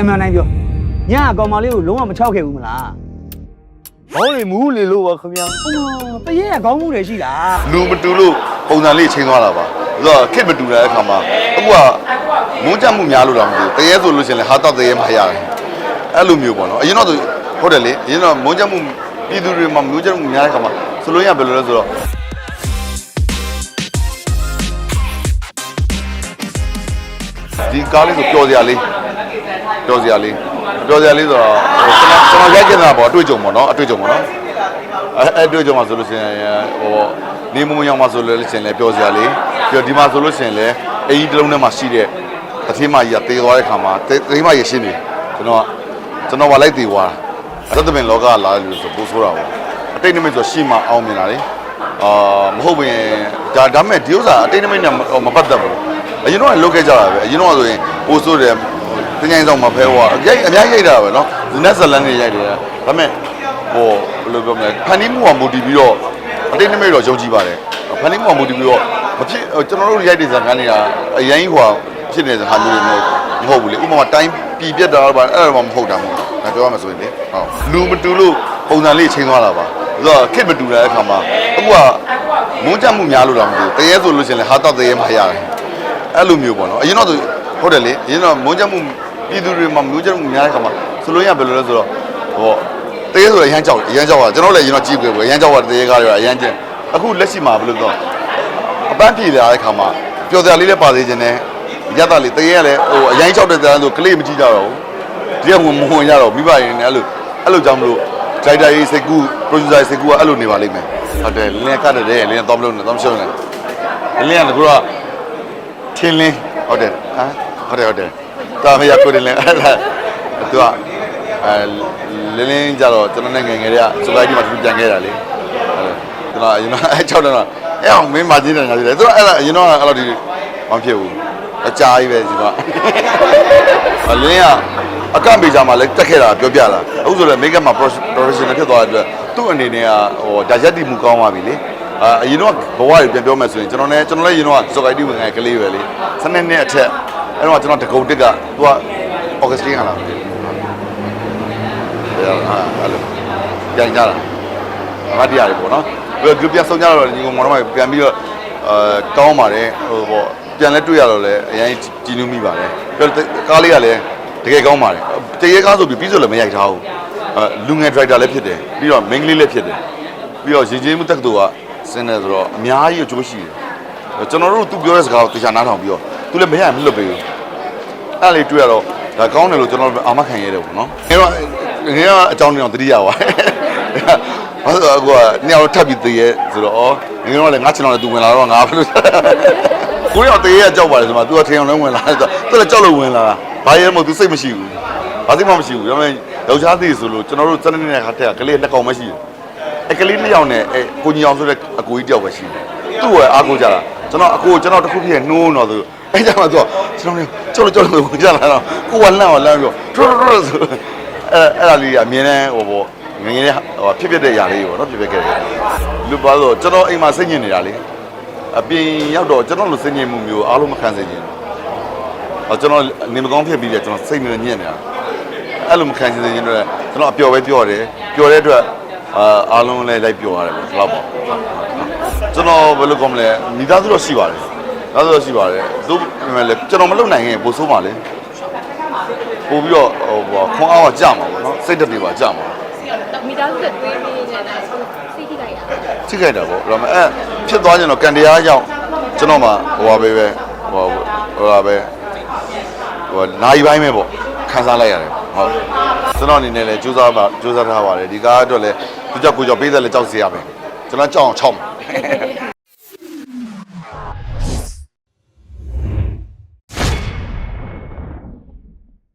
အမှန်တိုင်းပြောညအကောင်မလေးကိုလုံးဝမချောက်ခဲ့ဘူးမလားဘောင်းလေမူးလေလို့ပါခင်ဗျာအော်တရေကခေါင်းမှုတွေရှိတာလူမတူလို့ပုံစံလေးချိန်သွားတာပါဆိုတော့ခက်မတူတဲ့အခါမှာအခုကမုန်းကြမှုများလို့တော့မသိဘူးတရေဆိုလို့ရှိရင်လည်းဟာတော့တရေမှရတယ်အဲ့လိုမျိုးပေါ့နော်အရင်တော့ဆိုဟုတ်တယ်လေအရင်တော့မုန်းကြမှုပြည်သူတွေမှာမုန်းကြမှုများတဲ့အခါမှာဆိုလို့ရဘယ်လိုလဲဆိုတော့ ဒီကားလေးဆိုပျော်စရာလေးပျော်စရာလေးပျော်စရာလေးဆိုတော့ဟိုကျွန်တော်ကျွန်တော်ရိုက်ကြတာပေါ့အတွေ့အကြုံပေါ့နော်အတွေ့အကြုံပေါ့နော်အဲ့အဲ့တွေ့ကြမှာဆိုလို့ရှိရင်ဟိုနေမုံရောင်မှာဆိုလို့ရှိရင်လည်းပြောစရာလေးပြီးတော့ဒီမှာဆိုလို့ရှိရင်လည်းအကြီးတစ်လုံးထဲမှာရှိတဲ့တထင်းမကြီးကတေသွားတဲ့ခါမှာတထင်းမကြီးရှင်းနေကျွန်တော်ကျွန်တော်ကလိုက်တေသွားတာအဲ့ဒါတမင်လောကလာလို့ဆိုပိုးဆိုးတာပေါ့အတိတ်နမိတ်ဆိုရှင်းမအောင်မြင်လာလေအာမဟုတ်ဘူးဒါဒါမဲ့ဒီဥစ္စာအတိတ်နမိတ်နဲ့မပတ်သက်ဘူး အရင်တော့လုတ်ခဲ့ကြတာပဲအရင်တော့ဆိုရင်ပိုးဆိုးတယ်တင်ញိုင်းဆောင်မဖဲဟောအများအများရိုက်တာပဲเนาะဇနက်ဇလန်တွေရိုက်တယ်ဒါမဲ့ ဟိုဘယ်လိုပြောမလဲဖန်တီးမှုကမူတည်ပြီးတော့အတိတ်နမိတ်တော့ယုံကြည်ပါတယ်ဖန်တီးမှုကမူတည်ပြီးတော့မဖြစ်ကျွန်တော်တို့ရိုက်တဲ့ဇာတ်ကားတွေကအရင်ဟိုဖြစ်နေတဲ့ဟာမျိုးတွေမဟုတ်ဘူးလေဥပမာတိုင်းပြည်ပြတ်တာပါအဲ့ဒါမှမဟုတ်တာမဟုတ်ဒါပြောရမှာဆိုရင်လေဟုတ်လူမတူလို့ပုံစံလေးချိန်သွားတာပါဆိုတော့ခက်မတူတဲ့အခါမှာအခုကမုန်းကြမှုများလို့တော့မသိဘူးတရေဆိုလို့ရှိရင်လည်းဟာတော့တရေမှရတယ် အဲ့လိုမျိုးပေါ့နော်အရင်တော့ဆိုဟုတ်တယ်လေအရင်တော့မုန်းကြမှုပြည်သူတွေမှာမုန်းကြမှုများတဲ့အခါမှာဆိုလို့ရဘယ်လိုလဲဆိုတော့ဟောတရေဆိုတော့အရန်ကြောက်တယ်အရန်ကြောက်တာကျွန်တော်လည်းရင်တော့ကြည့်ပြပဲအရန်ကြောက်တာတရေကားတွေကအရန်ကျင်အခုလက်ရှိမှာဘယ်လိုတော့အပန်းပြေလာတဲ့ခါမှာပျော်စရာလေးလည်းပါသေးခြင်းနဲ့ရတာလေးတရေကလည်းဟိုအရန်ကြောက်တဲ့တန်းဆိုကလေးမကြည့်ကြတော့ဘူးဒီကမမဝင်ရတော့မိဘရင်လည်းအဲ့လိုအဲ့လိုကြောင့်မလို့ဒရိုက်တာရေးစိတ်ကူ producer စိတ်ကူကအဲ့လိုနေပါလိမ့်မယ်ဟုတ်တယ်လင်းကတ်တယ်လင်းတော့မလို့နဲ့တော့မရှုံးနဲ့လင်းကလည်းက ထင်းလင်းဟုတ်တယ်ဟမ်ဟုတ်တယ်ဟုတ်တယ်တာမရကိုတယ်လင်းအဲ့ဒါသူကအဲလင်းလင်းကြတော့ကျွန်တော်နဲ့ငယ်ငယ်တည်းကစကိုင်းဒီမှာသူပြန်ခဲ့တာလေအဲကျွန်တော်အရင်ကအဲ6တန်းတော့အဲအောင်မင်းမကြီးတယ်ညာကြီးတယ်သူကအဲ့ဒါအရင်တော့အဲ့လိုဒီမဖြစ်ဘူးအကြာကြီးပဲဒီကအလင်းကအကန့်ပေးကြမှာလည်းတက်ခဲ့တာပြောပြတာအခုဆိုလည်း make up မှာ professional ဖြစ်သွားတဲ့အတွက်သူ့အနေနဲ့ကဟိုဒါရက်တီမှုကောင်းသွားပြီလေ အာအရင်တော့ဘဝတွေပြန်ပြောမယ်ဆိုရင်ကျွန်တော်လည်းကျွန်တော်လည်းအရင်တော့စကိုင်းဒီဝင်ငယ်ကလေးပဲလေစနေနေ့အထက်အဲ့တော့ကျွန်တော်တကုတ်တက်ကသူက Augustine ဟာလားအဲ့လိုပြန်ကြတာငါတရားတွေပေါ့နော်ပြီးတော့ပြန်ဆုံးကြတော့ညီကောင်မောင်တော်ကပြန်ပြီးတော့အဲကောင်းပါတယ်ဟိုပေါ့ပြန်လဲတွေ့ရတော့လဲအရင်ကြည်နူးမိပါတယ်ပြီးတော့ကားလေးကလည်းတကယ်ကောင်းပါတယ်တကယ်ကားဆိုပြီးပြီးဆိုလည်းမရိုက်ထားဘူးအဲလူငယ်ဒရိုက်တာလည်းဖြစ်တယ်ပြီးတော့မိန်းကလေးလည်းဖြစ်တယ်ပြီးတော့ရင်ကျေးမှုတက်တူက စင်းတယ်ဆိုတော့အများကြီးအကျိုးရှိတယ်ကျွန်တော်တို့သူပြောတဲ့စကားကိုတရားနားထောင်ပြီးတော့သူလည်းမရမလွတ်ပေးဘူးအဲ့လေတွေ့ရတော့ဒါကောင်းတယ်လို့ကျွန်တော်အာမခံရတယ်ပေါ့နော်ငယ်တော့ငယ်ကအကြောင်းတောင်တတိယပါဘာလို့အခုကနှစ်ယောက်ထပ်ပြီးတည်ရဲဆိုတော့ဩငယ်တော့လည်းငါချင်တော့လည်းသူဝင်လာတော့ငါဘယ်လိုကိုရောတည်ရဲကြောက်ပါလေဆိုမှ तू ကထင်အောင်လည်းဝင်လာတယ်သူလည်းကြောက်လို့ဝင်လာတာဘာရဲမို့ तू စိတ်မရှိဘူးဘာစိတ်မှမရှိဘူးဒါပေမဲ့ယောက်ျားသေးဆိုလို့ကျွန်တော်တို့စနေနေ့ခါတည်းကကလေးလက်ကောင်မရှိဘူး အဲကလေးနှစ်ယောက်နဲ့အဲကိုကြီးအောင်ဆိုတဲ့အကိုကြီးတယောက်ပဲရှိတယ်သူ့ကိုအားကိုးကြတာကျွန်တော်အကိုကျွန်တော်တစ်ခုပြည့်နှိုးတော့သူအဲကြောင့်တော့ကျွန်တော်ကြောက်လို့ကြောက်လို့ဝင်ကြလာတော့ကိုကလန့်အောင်လန့်ပြီးတော့ထွတ်ထွတ်ဆိုအဲအဲ့ဒါလေးကအမြင်နဲ့ဟိုပေါ့ငငယ်လေးဟိုဖြစ်ဖြစ်တဲ့ຢာလေးပေါ့နော်ဖြစ်ဖြစ်ခဲ့တယ်လူပါတော့ကျွန်တော်အိမ်မှာစိတ်ညစ်နေတာလေအပြင်ရောက်တော့ကျွန်တော်လိုစိတ်ညစ်မှုမျိုးအားလုံးမခံစေချင်ဘူးအော်ကျွန်တော်နေမကောင်းဖြစ်ပြီးတယ်ကျွန်တော်စိတ်နဲ့ညစ်နေတာအဲ့လိုမခံစေချင်တော့ကျွန်တော်အပျော်ပဲပြောတယ်ပျော်တဲ့အတွက် အာအားလုံးလည်းလိုက်ပျော်ရတယ်ပေါ့ဒီလောက်ပေါ့ကျွန်တော်ဘယ်လိုကောမလဲမိသားစုတော့ရှိပါတယ်မိသားစုတော့ရှိပါတယ်သူ့လည်းကျွန်တော်မလုပ်နိုင်ရင်ပို့ဆိုးပါလေပို့ပြီးတော့ဟိုဘောခွန်အားကကြာမှာပေါ့နော်စိတ်ဓာတ်တွေပါကြာမှာမိသားစုတွေတွေးပြီးနေတာစိတ်ထိခိုက်ရတာထိခိုက်တာပေါ့ဒါပေမဲ့အဲဖြစ်သွားရင်တော့ကန်တရားကြောင့်ကျွန်တော်မှဟိုပါပဲပဲဟိုဟိုပါပဲဟိုနိုင်ပိုင်းပဲပေါ့ခံစားလိုက်ရတယ်ဟုတ်ကျွန်တော်အနေနဲ့လည်းကြိုးစားပါကြိုးစားထားပါတယ်ဒီကားအတွက်လည်း သူကြောက်ကိုကြောက်ပေးတယ်လည်းကြောက်စီရမယ်ကျွန်တော်ကြောက်အောင်ချောက်မယ်